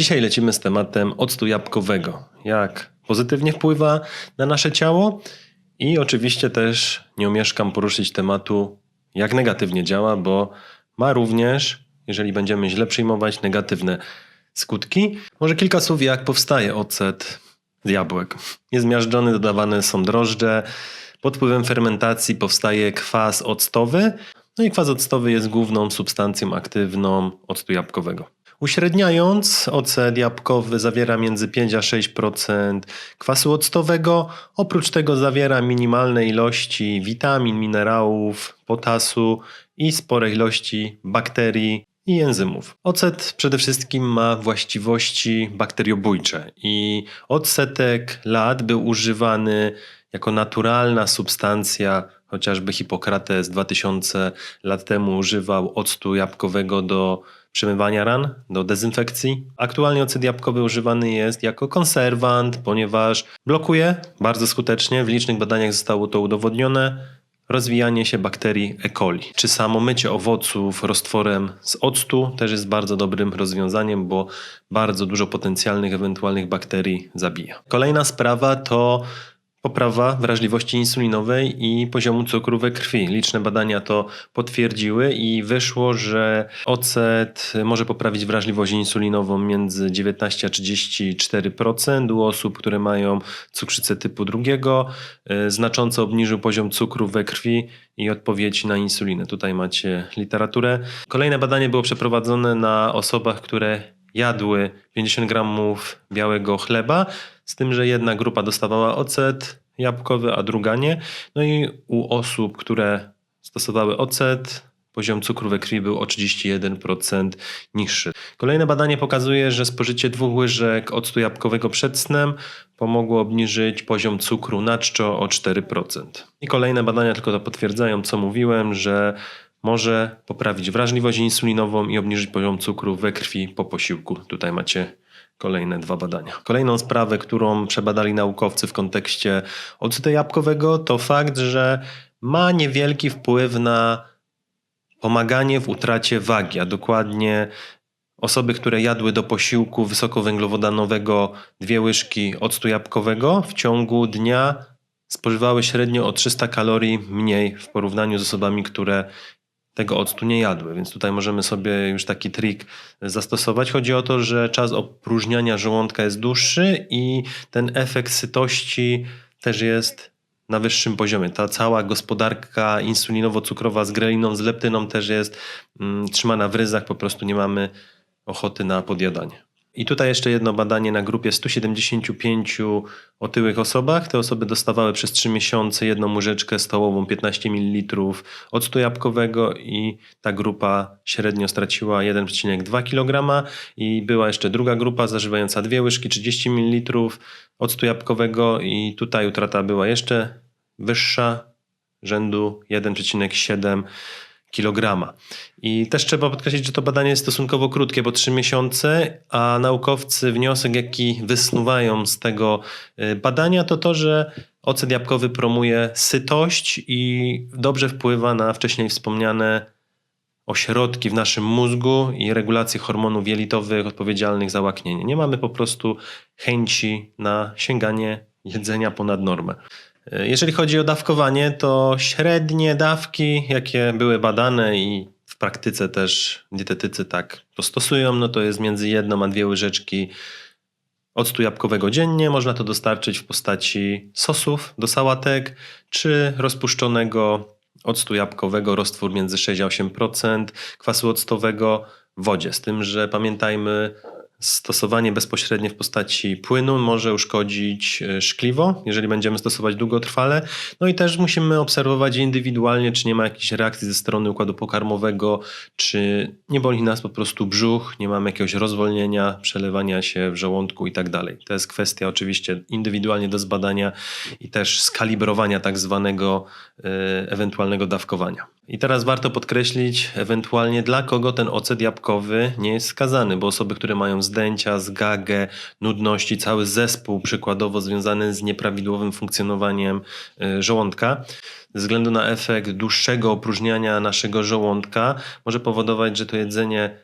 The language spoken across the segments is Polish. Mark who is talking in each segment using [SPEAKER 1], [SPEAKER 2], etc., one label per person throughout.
[SPEAKER 1] Dzisiaj lecimy z tematem octu jabłkowego. Jak pozytywnie wpływa na nasze ciało i oczywiście też nie omieszkam poruszyć tematu, jak negatywnie działa, bo ma również, jeżeli będziemy źle przyjmować, negatywne skutki. Może kilka słów, jak powstaje ocet z jabłek. Jest miażdżony, dodawane są drożdże. Pod wpływem fermentacji powstaje kwas octowy. No i kwas octowy jest główną substancją aktywną octu jabłkowego. Uśredniając, ocet jabłkowy zawiera między 5 a 6% kwasu octowego. Oprócz tego zawiera minimalne ilości witamin, minerałów, potasu i spore ilości bakterii i enzymów. Ocet przede wszystkim ma właściwości bakteriobójcze i od setek lat był używany jako naturalna substancja, chociażby Hipokrates 2000 lat temu używał octu jabłkowego do przemywania ran, do dezynfekcji. Aktualnie ocet jabłkowy używany jest jako konserwant, ponieważ blokuje bardzo skutecznie, w licznych badaniach zostało to udowodnione, rozwijanie się bakterii E. coli. Czy samo mycie owoców roztworem z octu też jest bardzo dobrym rozwiązaniem, bo bardzo dużo potencjalnych ewentualnych bakterii zabija. Kolejna sprawa to poprawa wrażliwości insulinowej i poziomu cukru we krwi. Liczne badania to potwierdziły i wyszło, że ocet może poprawić wrażliwość insulinową między 19 a 34% u osób, które mają cukrzycę typu drugiego. E, znacząco obniżył poziom cukru we krwi i odpowiedź na insulinę. Tutaj macie literaturę. Kolejne badanie było przeprowadzone na osobach, które jadły 50 gramów białego chleba, z tym, że jedna grupa dostawała ocet jabłkowy, a druga nie. No i u osób, które stosowały ocet, poziom cukru we krwi był o 31% niższy. Kolejne badanie pokazuje, że spożycie dwóch łyżek octu jabłkowego przed snem pomogło obniżyć poziom cukru na czczo o 4%. I kolejne badania tylko to potwierdzają, co mówiłem, że może poprawić wrażliwość insulinową i obniżyć poziom cukru we krwi po posiłku. Tutaj macie kolejne dwa badania. Kolejną sprawę, którą przebadali naukowcy w kontekście octu jabłkowego, to fakt, że ma niewielki wpływ na pomaganie w utracie wagi, a dokładnie osoby, które jadły do posiłku wysokowęglowodanowego dwie łyżki octu jabłkowego w ciągu dnia spożywały średnio o 300 kalorii mniej w porównaniu z osobami, które tego octu nie jadły, więc tutaj możemy sobie już taki trik zastosować. Chodzi o to, że czas opróżniania żołądka jest dłuższy i ten efekt sytości też jest na wyższym poziomie. Ta cała gospodarka insulinowo-cukrowa z greliną, z leptyną też jest mm, trzymana w ryzach, po prostu nie mamy ochoty na podjadanie. I tutaj jeszcze jedno badanie na grupie 175 otyłych osobach. Te osoby dostawały przez 3 miesiące jedną łyżeczkę stołową 15 ml octu jabłkowego i ta grupa średnio straciła 1,2 kg i była jeszcze druga grupa zażywająca dwie łyżki 30 ml octu jabłkowego i tutaj utrata była jeszcze wyższa, rzędu 1,7 kilograma. I też trzeba podkreślić, że to badanie jest stosunkowo krótkie, bo 3 miesiące, a naukowcy wniosek, jaki wysnuwają z tego y, badania, to to, że ocet jabłkowy promuje sytość i dobrze wpływa na wcześniej wspomniane ośrodki w naszym mózgu i regulację hormonów jelitowych odpowiedzialnych za łaknienie. Nie mamy po prostu chęci na sięganie jedzenia ponad normę. Jeżeli chodzi o dawkowanie, to średnie dawki, jakie były badane i w praktyce też dietetycy tak to stosują, no to jest między jedną a dwie łyżeczki octu jabłkowego dziennie. Można to dostarczyć w postaci sosów do sałatek czy rozpuszczonego octu jabłkowego, roztwór między 6 a 8% kwasu octowego w wodzie. Z tym, że pamiętajmy Stosowanie bezpośrednie w postaci płynu może uszkodzić e, szkliwo, jeżeli będziemy stosować długotrwale. No i też musimy obserwować indywidualnie, czy nie ma jakichś reakcji ze strony układu pokarmowego, czy nie boli nas po prostu brzuch, nie mamy jakiegoś rozwolnienia, przelewania się w żołądku i tak dalej. To jest kwestia oczywiście indywidualnie do zbadania i też skalibrowania tak zwanego e, ewentualnego dawkowania. I teraz warto podkreślić ewentualnie dla kogo ten ocet jabłkowy nie jest skazany, bo osoby, które mają zdęcia, zgagę, nudności, cały zespół przykładowo związany z nieprawidłowym funkcjonowaniem y, żołądka, ze względu na efekt dłuższego opróżniania naszego żołądka może powodować, że to jedzenie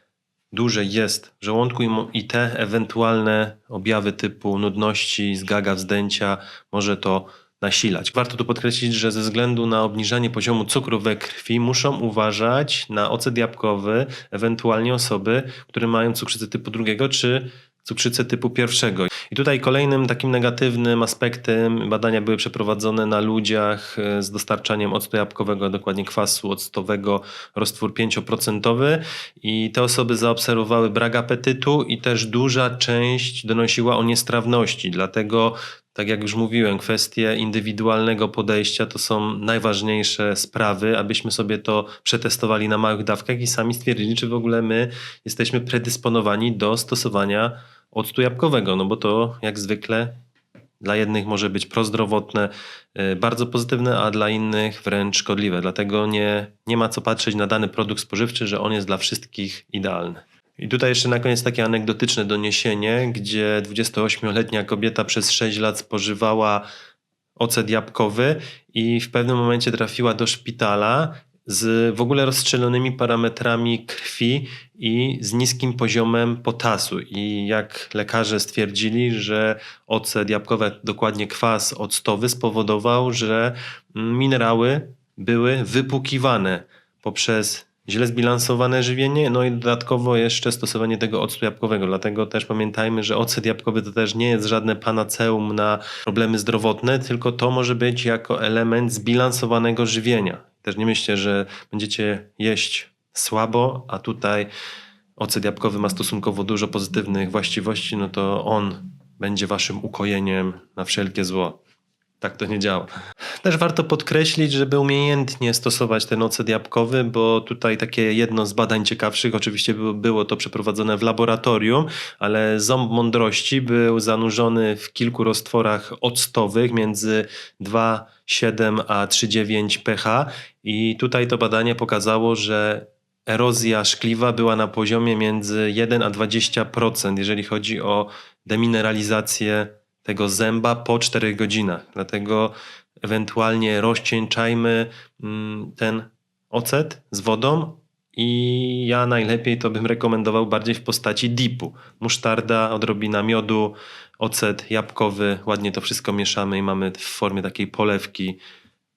[SPEAKER 1] duże jest w żołądku i te ewentualne objawy typu nudności, zgaga, wzdęcia może to nasilać. Warto tu podkreślić, że ze względu na obniżanie poziomu cukru we krwi muszą uważać na ocet jabłkowy, ewentualnie osoby, które mają cukrzycę typu drugiego czy cukrzycę typu pierwszego. I tutaj kolejnym takim negatywnym aspektem badania były przeprowadzone na ludziach e, z dostarczaniem octu jabłkowego, dokładnie kwasu octowego, roztwór 5% i te osoby zaobserwowały brak apetytu i też duża część donosiła o niestrawności. Dlatego, tak jak już mówiłem, kwestie indywidualnego podejścia to są najważniejsze sprawy, abyśmy sobie to przetestowali na małych dawkach i sami stwierdzili, czy w ogóle my jesteśmy predysponowani do stosowania octu jabłkowego, no bo to jak zwykle dla jednych może być prozdrowotne, y, bardzo pozytywne, a dla innych wręcz szkodliwe. Dlatego nie, nie ma co patrzeć na dany produkt spożywczy, że on jest dla wszystkich idealny. I tutaj jeszcze na koniec takie anegdotyczne doniesienie, gdzie 28-letnia kobieta przez 6 lat spożywała ocet jabłkowy i w pewnym momencie trafiła do szpitala z w ogóle rozstrzelonymi parametrami krwi i z niskim poziomem potasu. I jak lekarze stwierdzili, że ocet jabłkowy, dokładnie kwas octowy, spowodował, że minerały były wypłukiwane poprzez źle zbilansowane żywienie, no i dodatkowo jeszcze stosowanie tego octu jabłkowego. Dlatego też pamiętajmy, że ocet jabłkowy to też nie jest żadne panaceum na problemy zdrowotne, tylko to może być jako element zbilansowanego żywienia. Też nie myślcie, że będziecie jeść słabo, a tutaj ocet jabłkowy ma stosunkowo dużo pozytywnych właściwości, no to on będzie waszym ukojeniem na wszelkie zło. Tak to nie działa. Też warto podkreślić, żeby umiejętnie stosować ten ocet jabłkowy, bo tutaj takie jedno z badań ciekawszych, oczywiście było, to przeprowadzone w laboratorium, ale ząb mądrości był zanurzony w kilku roztworach octowych między 2,7 a 3,9 pH i tutaj to badanie pokazało, że erozja szkliwa była na poziomie między 1 a 20%, jeżeli chodzi o demineralizację tego zęba po 4 godzinach. Dlatego ewentualnie rozcieńczajmy mm, ten ocet z wodą i ja najlepiej to bym rekomendował bardziej w postaci dipu. Musztarda, odrobina miodu, ocet jabłkowy, ładnie to wszystko mieszamy i mamy w formie takiej polewki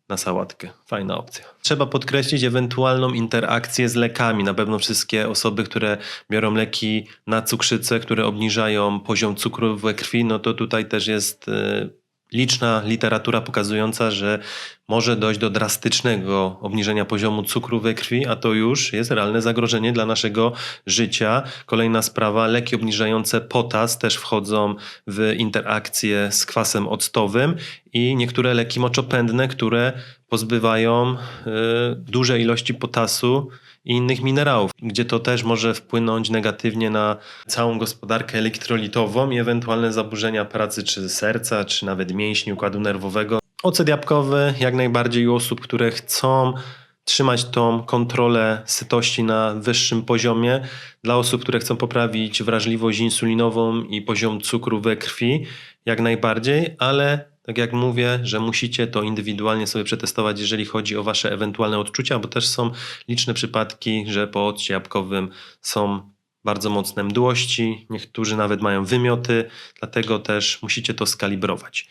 [SPEAKER 1] na sałatkę. Fajna opcja. Trzeba podkreślić ewentualną interakcję z lekami. Na pewno wszystkie osoby, które biorą leki na cukrzycę, które obniżają poziom cukru we krwi, no to tutaj też jest e, liczna literatura pokazująca, że może dojść do drastycznego obniżenia poziomu cukru we krwi, a to już jest realne zagrożenie dla naszego życia. Kolejna sprawa, leki obniżające potas też wchodzą w interakcję z kwasem octowym i niektóre leki moczopędne, które pozbywają y, dużej ilości potasu i innych minerałów, gdzie to też może wpłynąć negatywnie na całą gospodarkę elektrolitową i ewentualne zaburzenia pracy czy serca, czy nawet mięśni układu nerwowego. Ocet jabłkowy jak najbardziej u osób, które chcą trzymać tą kontrolę sytości na wyższym poziomie. Dla osób, które chcą poprawić wrażliwość insulinową i poziom cukru we krwi, jak najbardziej, ale tak jak mówię, że musicie to indywidualnie sobie przetestować, jeżeli chodzi o wasze ewentualne odczucia, bo też są liczne przypadki, że po odcie jabłkowym są bardzo mocne mdłości, niektórzy nawet mają wymioty, dlatego też musicie to skalibrować.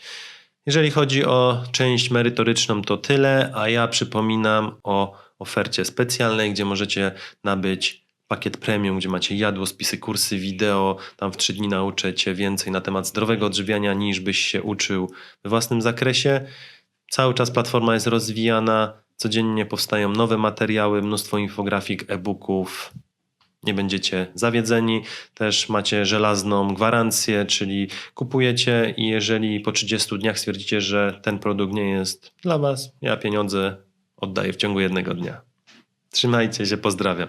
[SPEAKER 1] Jeżeli chodzi o część merytoryczną, to tyle, a ja przypominam o ofercie specjalnej, gdzie możecie nabyć pakiet premium, gdzie macie jadło, spisy, kursy, wideo. Tam w trzy dni nauczę Cię więcej na temat zdrowego odżywiania, niż byś się uczył we własnym zakresie. Cały czas platforma jest rozwijana, codziennie powstają nowe materiały, mnóstwo infografik, e-booków. Nie będziecie zawiedzeni. Też macie żelazną gwarancję, czyli kupujecie i jeżeli po 30 dniach stwierdzicie, że ten produkt nie jest dla Was, ja pieniądze oddaję w ciągu jednego dnia. Trzymajcie się, pozdrawiam.